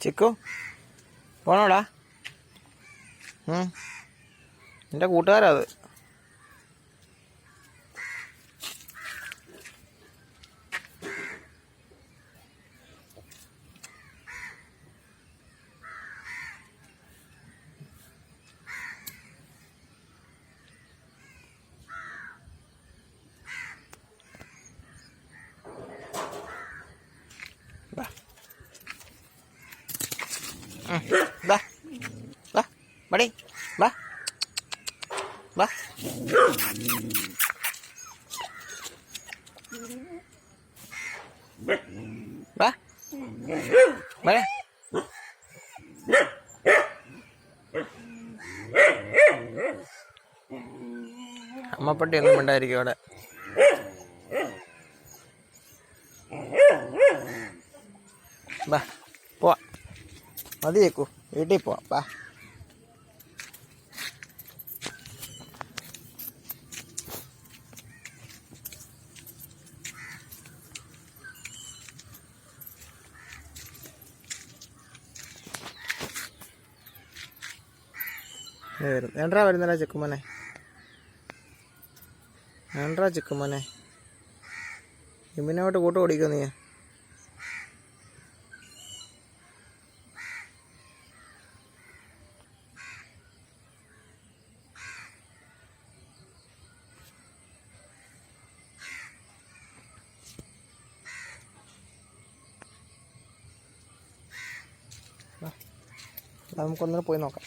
ചിക്കു പോണോടാ ഉം. നിന്റെ കൂട്ടുകാരാ അത് വാ. വാ. മടി. വാ. വാ. വാ. വരെ അമ്മപ്പട്ടി ഒന്നും ഉണ്ടായിരിക്കും അവിടെ വാ പോവാ മതി ചേക്കു വീട്ടിൽ പോവാം. പാ വരും. വേണ്ടാ വരുന്നടാ ചെക്കുമോനെ. വേണ്ടാ ചെക്കുമോനെ. ഇമ്മിനോട്ട് കൂട്ട് ഓടിക്കോ നീ. വാ, നമുക്കൊന്നിനും പോയി നോക്കാം.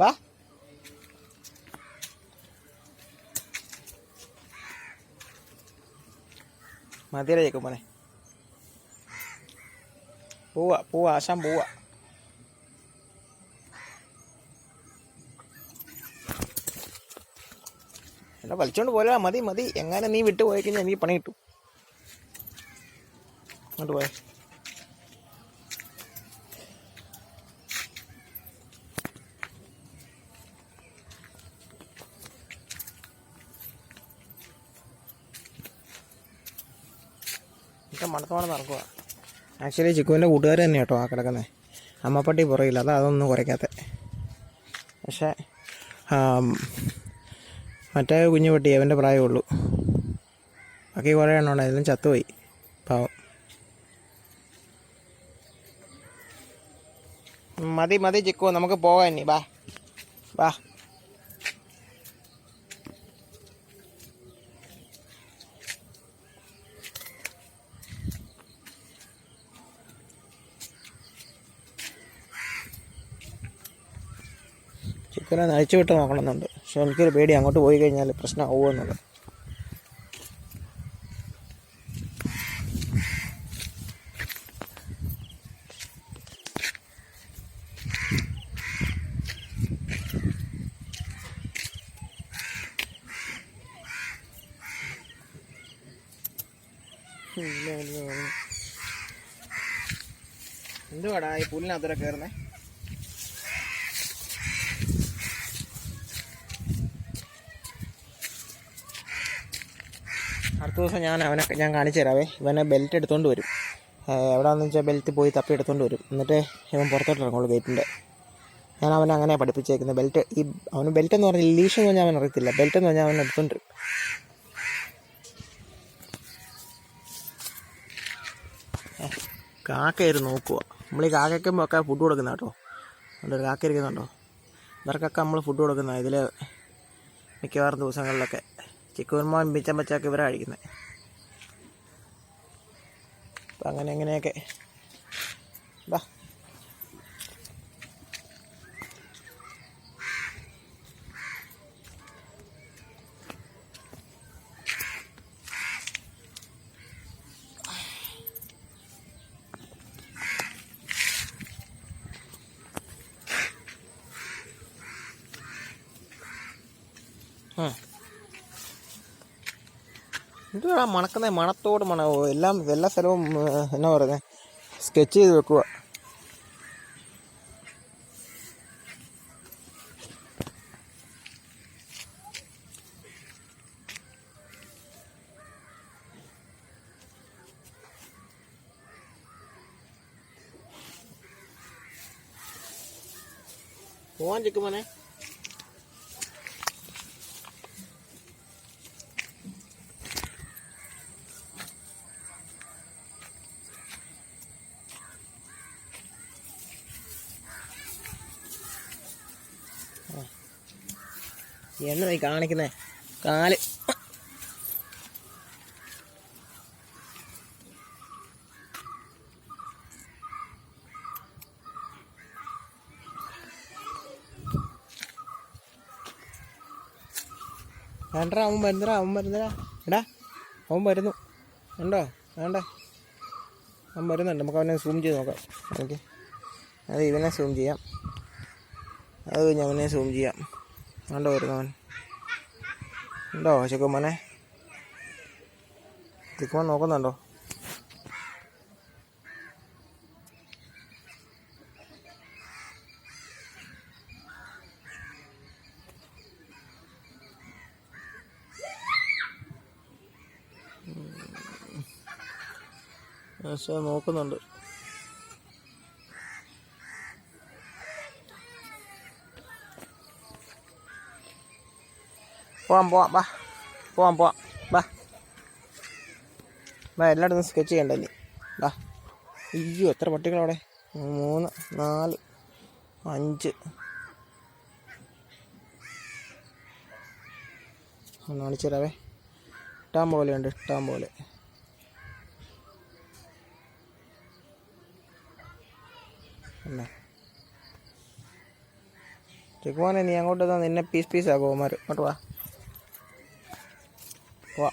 വാ മതിയായിരിക്കും മോനെ? പോവാ പോവാ ആശാൻ പോവാ. എന്നെ വലിച്ചോണ്ട് പോരാ മതി മതി. എങ്ങനെ നീ വിട്ടു പോയി കഴിഞ്ഞാൽ എനിക്ക് പണി കിട്ടും. അങ്ങോട്ട് പോയേ മണത്തോടെ നടക്കുക ആക്ച്വലി ചിക്കുവിന്റെ കൂട്ടുകാർ തന്നെ കേട്ടോ ആ കിടക്കുന്നത് അമ്മപ്പട്ടി പുറകില്ല. അതാ അതൊന്നും കുറയ്ക്കാത്ത. പക്ഷേ മറ്റേ കുഞ്ഞു പട്ടി അവന്റെ പ്രായമേ ബാക്കി കുറേ എണ്ണം ഉണ്ടായിരുന്നു ചത്തുപോയി പാവം ഉം, മതി മതി ചിക്കു നമുക്ക് പോകാൻ ഇനി. ബാ. ബാ. ചിക്കനെ നഴിച്ചു വിട്ട് നോക്കണമെന്നുണ്ട്. പക്ഷെ എനിക്കൊരു പേടി അങ്ങോട്ട് പോയി കഴിഞ്ഞാൽ പ്രശ്നമാവുമോ എന്തുവാടാ ഈ പുല്ലിനകത്തൂടെ കയറുന്നേ അടുത്ത ദിവസം ഞാൻ അവനെ ഞാൻ കാണിച്ചു തരാവേ. ഇവനെ ബെൽറ്റ് എടുത്തുകൊണ്ട് വരും. എവിടെയാണെന്ന് വെച്ചാൽ ബെൽറ്റ് പോയി തപ്പി എടുത്തുകൊണ്ട് വരും. എന്നിട്ട് ഇവൻ പുറത്തോട്ട് ഇറങ്ങുള്ളൂ ഗേറ്റിന്റെ ഞാൻ അവനെ അങ്ങനെ പഠിപ്പിച്ചേക്കുന്നത് ബെൽറ്റ് ഈ അവന് ബെൽറ്റ് എന്ന് പറഞ്ഞാൽ ലീഷ് എന്ന് പറഞ്ഞാൽ അവൻ അറിയത്തില്ല ബെൽറ്റ് എന്ന് പറഞ്ഞാൽ അവൻ എടുത്തുകൊണ്ട് കാക്കയായിരുന്നു നോക്കുക. നമ്മൾ ഈ കാക്കയ്ക്കും ഒക്കെ ഫുഡ് കൊടുക്കുന്ന കേട്ടോ. ഒരു കാക്ക ഇരിക്കുന്നുണ്ടോ ഇവർക്കൊക്കെ നമ്മൾ ഫുഡ് കൊടുക്കുന്ന ഇതിൽ മിക്കവാറും ദിവസങ്ങളിലൊക്കെ ചിക്കുന്മാൻ മിച്ചം വെച്ചൊക്കെ ഇവരാണ് കഴിക്കുന്നത് അപ്പം അങ്ങനെ അങ്ങനെയൊക്കെ എന്തുവാ മണക്കുന്നേ? മണത്തോട് മണ. എല്ലാം എല്ലാ സ്ഥലവും എന്നാ പറയുന്നത് സ്കെച്ച് ചെയ്ത് വെക്കുക പോവാൻ ചെക്കുമോനെ നീ കാണിക്കുന്നേ? കാൽ. വേണ്ടടാ അവൻ വരുന്നടാ അവൻ വരുന്നടാ എടാ അവൻ വരുന്നു. ഉണ്ടോ വേണ്ട അവൻ വരുന്നുണ്ട്. നമുക്ക് അവനെ സൂം ചെയ്ത് നോക്കാം. ഓക്കെ. അത് ഇവനെ സൂം ചെയ്യാം. അത് അവനെ സൂം ചെയ്യാം. വേണ്ട വരുന്നവൻ ഉണ്ടോ ചെക്കുമോനെ ചെക്കുമോൻ നോക്കുന്നുണ്ടോ? നോക്കുന്നുണ്ട്. പോവാം പോവാം വാ പോവാം പോവാം വാ വാ എല്ലായിടത്തും സ്കെച്ച് ചെയ്യണ്ടല്ലേ വാ അയ്യോ എത്ര പട്ടികളവിടെ മൂന്ന് നാല് അഞ്ച്. കാണിച്ചു തരാവേ. ഉണ്ട് പോലെയുണ്ട് ഇട്ടാൻ പോലെ. എന്നാ. നീ അങ്ങോട്ട് നിന്നെ പീസ് പീസ് ആക്കോ മാർ അങ്ങോട്ട് വാ. വാ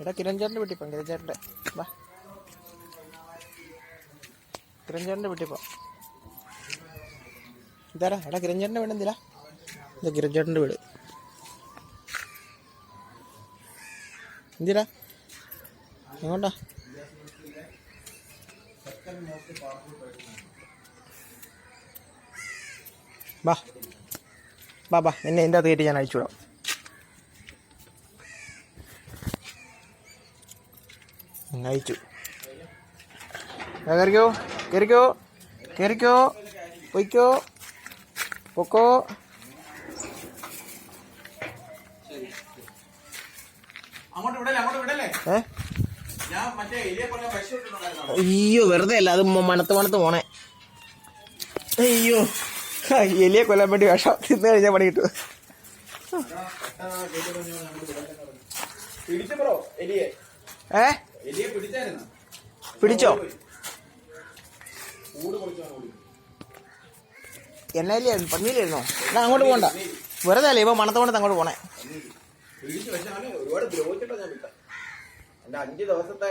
എടാ കിരൺചേട്ടന്റെ വീട്ടിൽ പോകാം കിരൺചേട്ടന്റെ വാ. കിരൺചേട്ടന്റെ വീട്ടിൽ പോവാം. ഇതാരാ? എടാ കിരൺചേട്ടന്റെ വീട് എന്തിലാ? ഇതാ കിരൺചേട്ടന്റെ വീട്. എന്തിടാ എങ്ങോട്ടാ? ബാ ബാ എന്നെ എന്റെ കയറ്റി ഞാൻ അയച്ചു വിടാം. അയച്ചു. കയറിക്കോ കയറിക്കോ കയറിക്കോ പൊയ്ക്കോ പൊക്കോ. അയ്യോ വെറുതെ അല്ല അത് മണത്ത് മണത്ത് പോണേ. അയ്യോ. എലിയെ കൊല്ലാൻ വേണ്ടി വിഷം തിന്നു കഴിഞ്ഞാൽ പണി കിട്ടും. പിടിച്ചു ഏ? പിടിച്ചോ? എണ്ണയിലായിരുന്നു പന്നിയിലായിരുന്നോ? എന്നാ അങ്ങോട്ട് പോകണ്ട വെറുതെ അല്ലേ ഇപ്പൊ മണത്ത് കൊണ്ട് അങ്ങോട്ട് പോണേ. ഒരുപാട് ദ്രോഹിച്ചിട്ടാ ഞാൻ വിട്ട എന്റെ അഞ്ച് ദിവസത്തെ